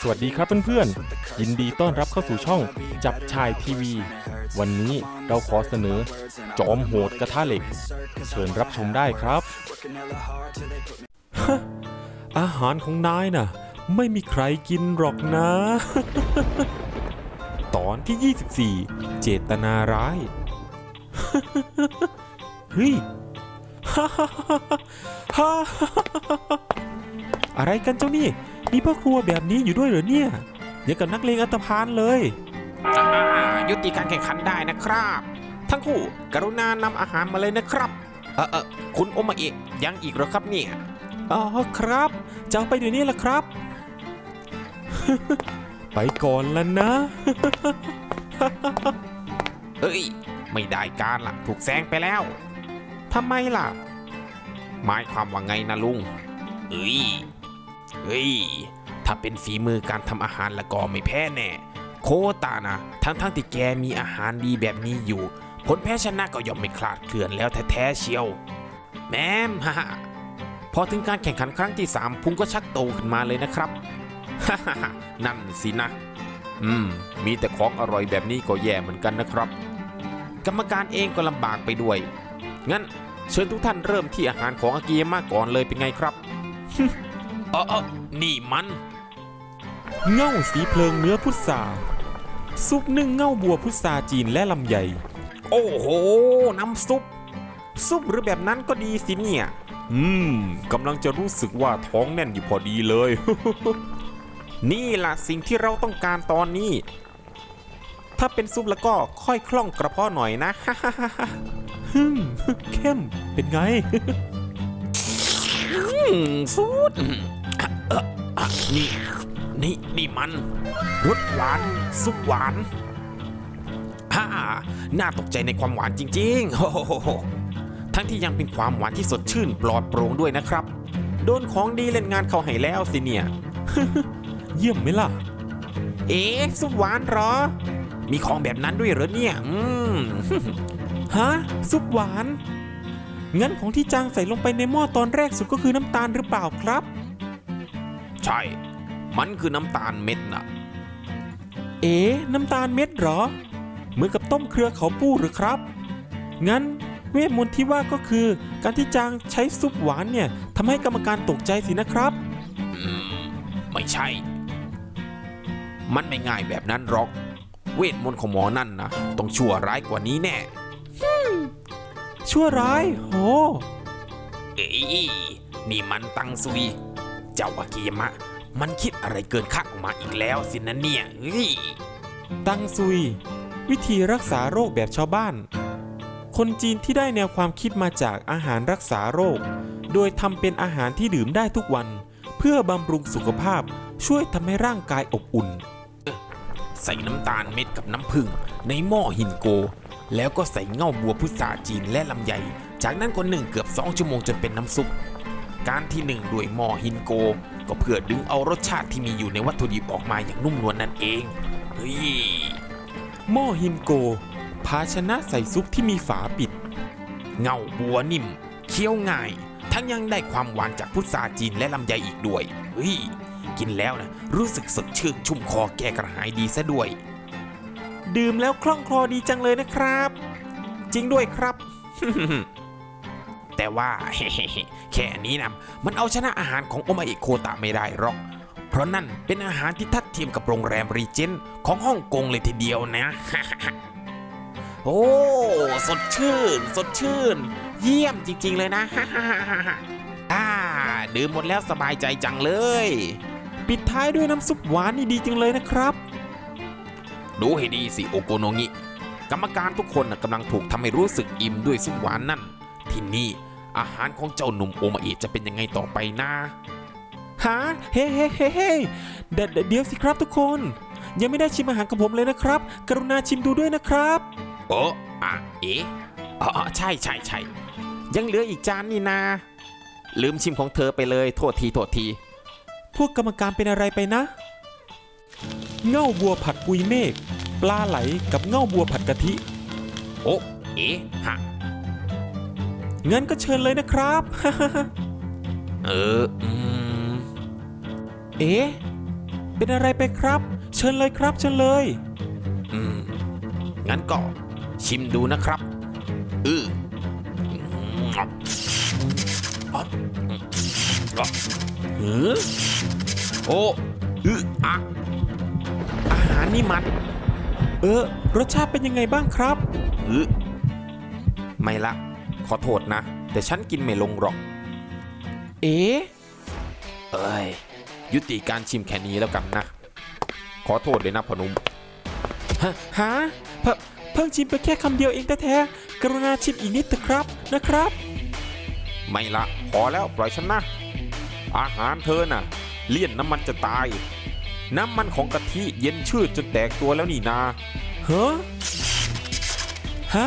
สวัสดีครับเพื่อนๆ ยินดีต้อนรับเข้าสู่ช่องจับชายทีวี วันนี้เราขอเสนอ จอมโหดกระทะเหล็ก เชิญรับชมได้ครับ Working hella hard till they put me อาหารของนายน่ะ ไม่มีใครกินหรอกนะ ตอนที่ 24 เจตนาร้ายเฮ้ย อะไรกันเจ้านี่ มีพ่อครัวแบบนี้อยู่ด้วยเหรอเนี่ยอย่างกับนักเลงอันตพานเลยอ่ายุติการแข่งขันได้นะครับ ทั้งคู่ กรุณานำอาหารมาเลยนะครับเออเออคุณโอมาเอะยังอีกเหรอครับเนี่ยอ๋อครับจะเอาไปเดี๋ยวนี้ละครับ ไปก่อนแล้วนะ เอ้ย ไม่ได้การล่ะถูกแซงไปแล้วทำไมล่ะหมายความว่าไงนะลุง เอ้ย เฮ้ย ถ้าเป็นฝีมือการทำอาหารล้วก็ไม่แพ้แน่ โคตานะ ทั้งทั้งๆที่แกมีอาหารดีแบบนี้อยู่ ผลแพ้ชนะก็ย่อมไม่คลาดเคลื่อนแล้วแท้ๆเชียว แม่มฮ่าฮ่าพอถึงการแข่งขันครั้งที่ 3 พุงก็ชักโตขึ้นมาเลยนะครับฮ่าฮ่าฮ่านั่นสินะ อืม มีแต่ของอร่อยแบบนี้ก็แย่เหมือนกันนะครับ กรรมการเองก็ลำบากไปด้วย งั้นเชิญทุกท่านเริ่มที่อาหารของอากิยามะก่อนเลยเป็นไงครับ เออเออนี่มัน เง่าสีเพลิงเนื้อพุทราซุปนึ่งเง่าบัวพุทราจีนและลำไย โอ้โห น้ำซุป ซุปหรือแบบนั้นก็ดีสิเนี่ย อืมกำลังจะรู้สึกว่าท้องแน่นอยู่พอดีเลย นี่ล่ะสิ่งที่เราต้องการตอนนี้ ถ้าเป็นซุปแล้วก็ค่อยคล่องกระเพาะหน่อยนะฮึมเข้มเป็นไงอืมฟูดอืมอะ เอออะนี่นี่นี่มันรสหวานซุปหวานฮ่าน่าตกใจในความหวานจริงๆโอ้โหทั้งที่ยังเป็นความหวานที่สดชื่นปลอดโปร่งด้วยนะครับ โดนของดีเล่นงานเขาให้แล้วสิเนี่ย เยี่ยมไหมล่ะ เอ๊ะซุปหวานเหรอ มีของแบบนั้นด้วยเหรอเนี่ย อืม ฮะซุปหวาน งั้นของที่จางใส่ลงไปในหม้อตอนแรกสุดก็คือน้ำตาลหรือเปล่าครับ ใช่ มันคือน้ำตาลเม็ดน่ะเอ๋น้ำตาลเม็ดเหรอ เหมือนกับต้มเครือเขาปู้หรือครับ งั้นเวทมนต์ที่ว่าก็คือ การที่จางใช้ซุปหวานเนี่ยทำให้กรรมการตกใจสินะครับอืมไม่ใช่ มันไม่ง่ายแบบนั้นหรอก เวทมนต์ของหมอนั่นนะต้องชั่วร้ายกว่านี้แน่ชั่วร้ายโหเอ้ยนี่มันตังซุยเจ้าอากิยามะ มันคิดอะไรเกินคาดออกมาอีกแล้วสินะเนี่ยเฮ้ยตังซุย วิธีรักษาโรคแบบชาวบ้าน คนจีนที่ได้แนวความคิดมาจากอาหารรักษาโรค โดยทำเป็นอาหารที่ดื่มได้ทุกวัน เพื่อบำรุงสุขภาพช่วยทำให้ร่างกายอบอุ่น ใส่น้ำตาลเม็ดกับน้ำผึ้งในหม้อหินโก แล้วก็ใส่เง่าบัวพุทราจีนและลำไย จากนั้นก็นึ่งเกือบ2ชั่วโมงจนเป็นน้ำซุป การที่หนึ่งด้วยหม้อหินโก ก็เพื่อดึงเอารสชาติที่มีอยู่ในวัตถุดิบออกมาอย่างนุ่มนวลนั่นเองเฮ้ยหม้อฮิมโก ภาชนะใส่ซุปที่มีฝาปิด เงาบัวนิ่ม เคี้ยวง่าย ทั้งยังได้ความหวานจากพุทราจีนและลำไยอีกด้วยเฮ้ยกินแล้วนะ รู้สึกสดชื่นชุ่มคอแก้กระหายดีซะด้วย ดื่มแล้วคล่องคลอดีจังเลยนะครับ จริงด้วยครับ แต่ว่าแค่นี้นะมันเอาชนะอาหารของโอมาเอะโคตะไม่ได้หรอก เพราะนั่นเป็นอาหารที่ทัดเทียมกับโรงแรมรีเจนของฮ่องกงเลยทีเดียวนะโอ้ สดชื่น สดชื่น เยี่ยมจริง ๆ เลยนะอ่าดื่มหมดแล้วสบายใจจังเลย ปิดท้ายด้วยน้ำซุปหวานนี่ดีจังเลยนะครับ ดูให้ดีสิ โอโกโนงิ กรรมการทุกคนกำลังถูกทำให้รู้สึกอิ่มด้วยซุปหวานนั่น ที่นี่ อาหารของเจ้าหนุ่มโอมาเอะจะเป็นยังไงต่อไปนะฮะเฮ้เฮ้เฮ้เฮ้เดยวเดี๋ยวสิครับทุกคน ยังไม่ได้ชิมอาหารของผมเลยนะครับ กรุณาชิมดูด้วยนะครับ โอ้อะเอ๊ะอ๋อใช่ใช่ใช่ยังเหลืออีกจานนี่นา ลืมชิมของเธอไปเลยโทษทีโทษที พวกกรรมการเป็นอะไรไปนะ เง่าบัวผัดปุยเมฆปลาไหลกับเง่าบัวผัดกะทิ โอ้เอ๊ะฮะ งั้นก็เชิญเลยนะครับ เอออืมเอ๊ะ เป็นอะไรไปครับ เชิญเลยครับ เชิญเลย อืม งั้นก็ชิมดูนะครับอืออืมอะอะอะหือโอ้อืออะอาหารนี่มัน เออ รสชาติเป็นยังไงบ้างครับอือไม่ละ ขอโทษนะ แต่ฉันกินไม่ลงหรอก เอ๊ะเอ้ย ยุติการชิมแค่นี้แล้วกันนะ ขอโทษเลยนะพอหนุมฮะฮะเพิ่งเพิ่งชิมไปแค่คำเดียวเองแท้ๆกรุณาชิมอีกนิดเถอะครับนะครับ ไม่ละ พอแล้วปล่อยฉันนะ อาหารเธอน่ะ เลี่ยนน้ำมันจะตาย น้ำมันของกะทิเย็นชืดจนแตกตัวแล้วนี่นาเฮ้อฮะ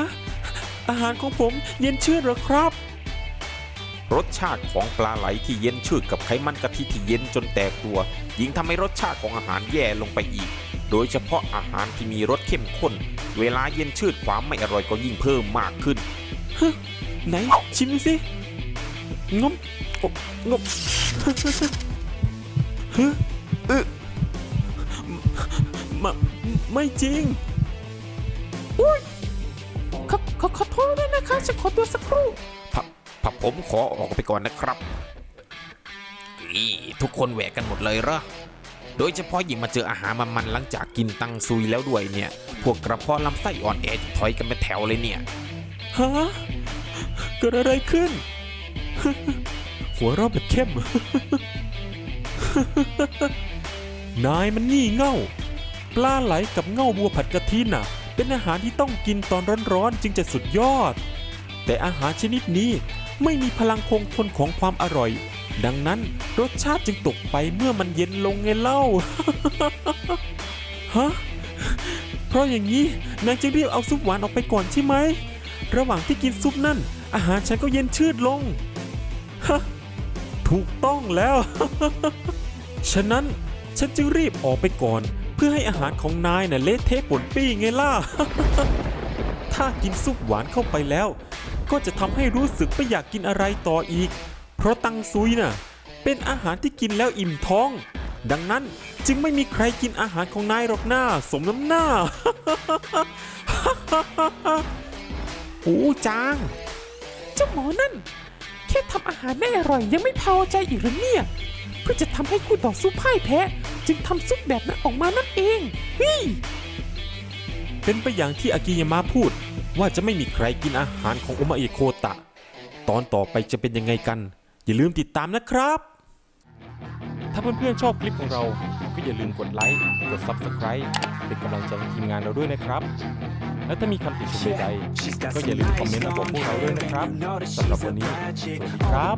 อาหารของผมเย็นชื่นเหรอครับ รสชาติของปลาไหลที่เย็นชืดกับไขมันกะทิที่เย็นจนแตกตัว ยิ่งทำให้รสชาติของอาหารแย่ลงไปอีก โดยเฉพาะอาหารที่มีรสเข้มข้น เวลาเย็นชืดความไม่อร่อยก็ยิ่งเพิ่มมากขึ้นไหนชิมดูสิงมโอ้งมเฮ้อเออไมาไม่จริงอุ้ย ขอขอขอโทษด้วยนะคะฉันขอตัวสักครู่พับพับผมขอออกไปก่อนนะครับอีทุกคนแหวกกันหมดเลยเหรอ โดยเฉพาะยิ่งมาเจออาหารมันๆหลังจากกินตังซุยแล้วด้วยเนี่ย พวกกระเพาะลำไส้อ่อนแอจะถอยกันเป็นแถวเลยเนี่ย ฮะ เกิดอะไรขึ้น หัวเราะแบบเข้ม นายมันงี่เง่า ปลาไหลกับเง่าบัวผัดกะทิน่ะ เป็นอาหารที่ต้องกินตอนร้อนๆจึงจะสุดยอด แต่อาหารชนิดนี้ไม่มีพลังคงทนของความอร่อย ดังนั้นรสชาติจึงตกไปเมื่อมันเย็นลงไงเล่า ฮะ เพราะอย่างนี้นายจะรีบเอาซุปหวานออกไปก่อนใช่ไหม ระหว่างที่กินซุปนั่น อาหารฉันก็เย็นชืดลง ฮะ ถูกต้องแล้ว ฉะนั้นฉันจึงรีบออกไปก่อน พื่อให้อาหารของนายน่ะเละเทะป่นปี้ไงล่ะ ถ้ากินซุปหวานเข้าไปแล้ว ก็จะทำให้รู้สึกไม่อยากกินอะไรต่ออีก เพราะตังซุยน่ะเป็นอาหารที่กินแล้วอิ่มท้อง ดังนั้นจึงไม่มีใครกินอาหารของนายหรอกหน้า สมน้ำหน้าโอ้จางเจ้าหมอนั่น แค่ทำอาหารไม่อร่อยยังไม่พอใจอีกหรือเนี่ย เพื่อจะทำให้คู่ต่อสู้พ่ายแพ้ จึงทำซุปแบบนั้นออกมานั่นเองเฮ้ยเป็นไปอย่างที่อากิยามะพูดว่าจะไม่มีใครกินอาหารของโอมาเอะโคตะ ตอนต่อไปจะเป็นยังไงกัน อย่าลืมติดตามนะครับ ถ้าเพื่อนๆชอบคลิปของเรา ก็อย่าลืมกดไลค์ กด Subscribe เป็นกำลังใจให้ทีมงานเราด้วยนะครับ และถ้ามีคำติชมใดๆก็อย่าลืมคอมเมนต์มาบอกพวกเราด้วยนะครับสำหรับวันนี้ สวัสดีครับ